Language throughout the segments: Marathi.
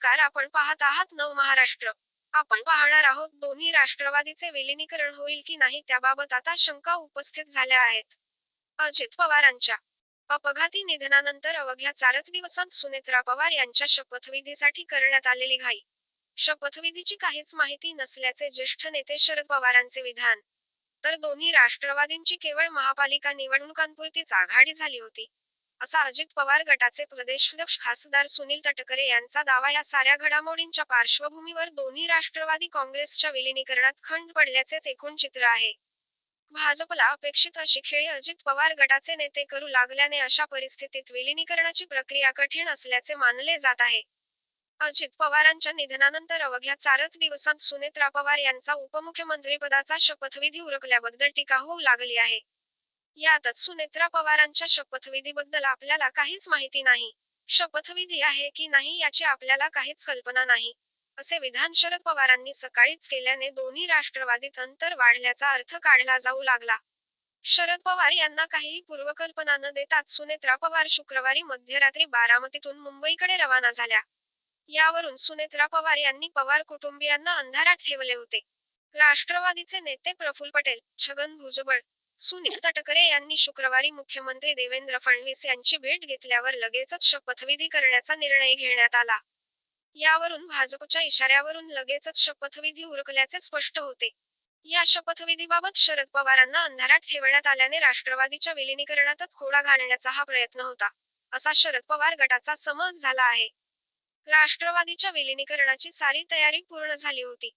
नमस्कार आपण पाहत आहात नव महाराष्ट्र. आपण पाहणार आहोत दोन्ही राष्ट्रवादीचे विलिनीकरण होईल की नाही त्याबाबत आता शंका उपस्थित झाल्या आहेत. अजित पवारांच्या अपघाती निधनानंतर अवघ्या चारच दिवसांत सुनेत्रा पवार यांच्या शपथविधीसाठी करण्यात आलेली घाई. शपथविधीची काहीच माहिती नसल्याचे ज्येष्ठ नेते शरद पवारांचे विधान. तर दोन्ही राष्ट्रवादींची केवळ महापालिका निवडणुकांपुरतीच आघाडी झाली होती. असा अजित पवार गटाचे प्रदेशाध्यक्ष खासदार सुनील तटकरे यांचा दावा या साऱ्या घडामोडींच्या पार्श्वभूमीवर दोन्ही राष्ट्रवादी काँग्रेसच्या विलिनीकरणात खंड पडल्याचेच एकूण चित्र आहे. भाजपला अपेक्षित अशी खेळी अजित पवार गटाचे नेते करू लागल्याने अशा परिस्थितीत विलिनीकरणाची प्रक्रिया कठीण असल्याचे मानले जात आहे. अजित पवारांच्या निधनानंतर अवघ्या चारच दिवसांत सुनेत्रा पवार यांचा उपमुख्यमंत्रीपदाचा शपथविधी उरकल्याबद्दल टीका होऊ लागली आहे. यातच सुनेत्रा पवारांच्या शपथविधीबद्दल आपल्याला काहीच माहिती नाही. शपथविधी आहे की नाही याची आपल्याला काहीच कल्पना नाही. असे विधान शरद पवारांनी सकाळीच केल्याने दोन्ही राष्ट्रवादीत अंतर वाढल्याचा अर्थ काढला जाऊ लागला. शरद पवार यांना काहीही पूर्वकल्पना न देताच सुनेत्रा पवार शुक्रवारी मध्यरात्री बारामतीतून मुंबईकडे रवाना झाल्या. यावरून सुनेत्रा पवार यांनी पवार कुटुंबियांना अंधारात ठेवले होते. राष्ट्रवादीचे नेते प्रफुल्ल पटेल छगन भुजबळ सुनील तटकरे यांनी शुक्रवारी मुख्यमंत्री देवेंद्र फडणवीस यांची भेट घेतल्यावर लगेचच शपथविधी करण्याचा निर्णय घेण्यात आला. यावरून भाजपच्या इशाऱ्यावरून लगेचच शपथविधी उरकल्याचे स्पष्ट होते. या शपथविधीबाबत शरद पवारांना अंधारात ठेवण्यात आल्याने राष्ट्रवादीच्या विलिनीकरणातच खोडा घालण्याचा हा प्रयत्न होता असा शरद पवार गटाचा समज झाला आहे. राष्ट्रवादीच्या विलिनीकरणाची सारी तयारी पूर्ण झाली होती.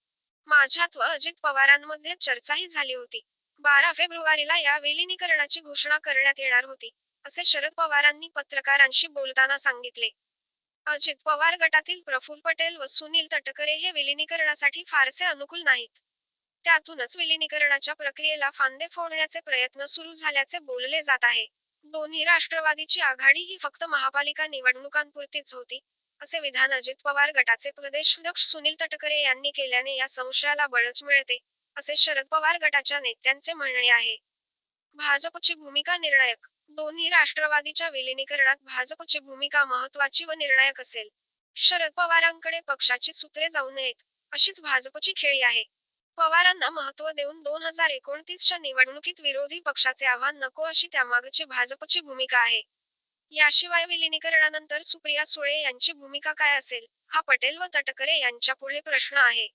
माझ्यात व अजित पवारांमध्ये चर्चाही झाली होती. बारा फेब्रुवारीला या विलिनीकरणाची घोषणा करण्यात येणार होती असे शरद पवारांनी पत्रकारांशी बोलताना सांगितले. अजित पवार गटातील प्रफुल पटेल व सुनील तटकरे हे विलिनीकरणासाठी फारसे अनुकूल नाहीत. त्यातूनच विलिनीकरणाच्या प्रक्रियेला फांदे फोडण्याचे प्रयत्न सुरू झाल्याचे बोलले जात आहे. दोन्ही राष्ट्रवादीची आघाडी ही फक्त महापालिका निवडणुकांपुरतीच होती असे विधान अजित पवार गटाचे प्रदेशाध्यक्ष सुनील तटकरे यांनी केल्याने या संशयाला बळच मिळते. असे शरद पवार गटाच्या नेत्यांचे म्हणणे आहे. भाजपची भूमिका निर्णायक. दोन्ही राष्ट्रवादीच्या विलिनीकरणात भाजपची भूमिका महत्वाची व निर्णायक असेल. शरद पवारांकडे पक्षाची सूत्रे जाऊ नयेत अशीच भाजपची खेळी आहे. पवारांना महत्त्व देऊन दोन हजार एकोणतीसच्या निवडणुकीत विरोधी पक्षाचे आव्हान नको अशी त्यामागची भाजपची भूमिका आहे. याशिवाय विलिनीकरणानंतर सुप्रिया सुळे यांची भूमिका काय असेल हा पटेल व तटकरे यांच्यापुढे प्रश्न आहे.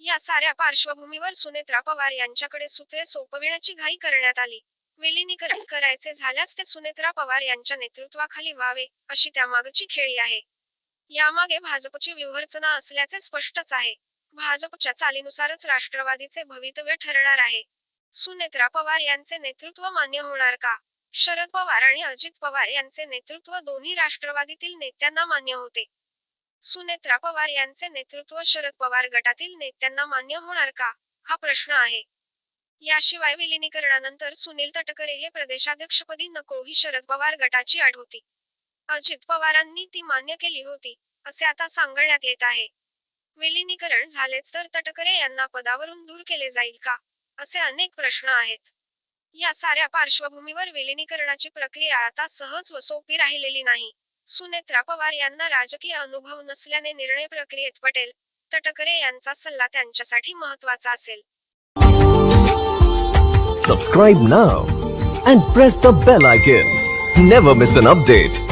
या साऱ्या पार्श्वभूमीवर सुनेत्रा पवार यांच्याकडे सूत्रे सोपविण्याची घाई करण्यात आली. विलिनीकरण करायचे झाल्यास ते सुनेत्रा पवार यांच्या नेतृत्वाखाली व्हावे अशी त्यामागची खेळी आहे. यामागे भाजपची व्यूहरचना असल्याचे स्पष्टच आहे. भाजपच्या चालीनुसारच राष्ट्रवादीचे भवितव्य ठरणार आहे. सुनेत्रा पवार यांचे नेतृत्व मान्य होणार का? शरद पवार आणि अजित पवार यांचे नेतृत्व दोन्ही राष्ट्रवादीतील नेत्यांना मान्य होते. सुनेत्रा पवार यांचे नेतृत्व शरद पवार गटातील नेत्यांना मान्य होणार का? हा प्रश्न आहे. याशिवाय विलिनीकरणानंतर सुनील तटकरे हे प्रदेशाध्यक्षपदी नको ही शरद पवार गटाची अट होती. अजित पवारांनी ती मान्य केली होती असे आता सांगण्यात येत आहे. विलिनीकरण झालेच तर तटकरे यांना पदावरून दूर केले जाईल का? असे अनेक प्रश्न आहेत. या साऱ्या पार्श्वभूमीवर विलिनीकरणाची प्रक्रिया आता सहज व सोपी राहिलेली नाही. सुनेत्रा पवार यांना राजकीय अनुभव नसल्याने निर्णय प्रक्रियेत पटेल. तटकरे यांचा सल्ला त्यांच्यासाठी महत्त्वाचा असेल. Subscribe now and press the bell icon never miss an update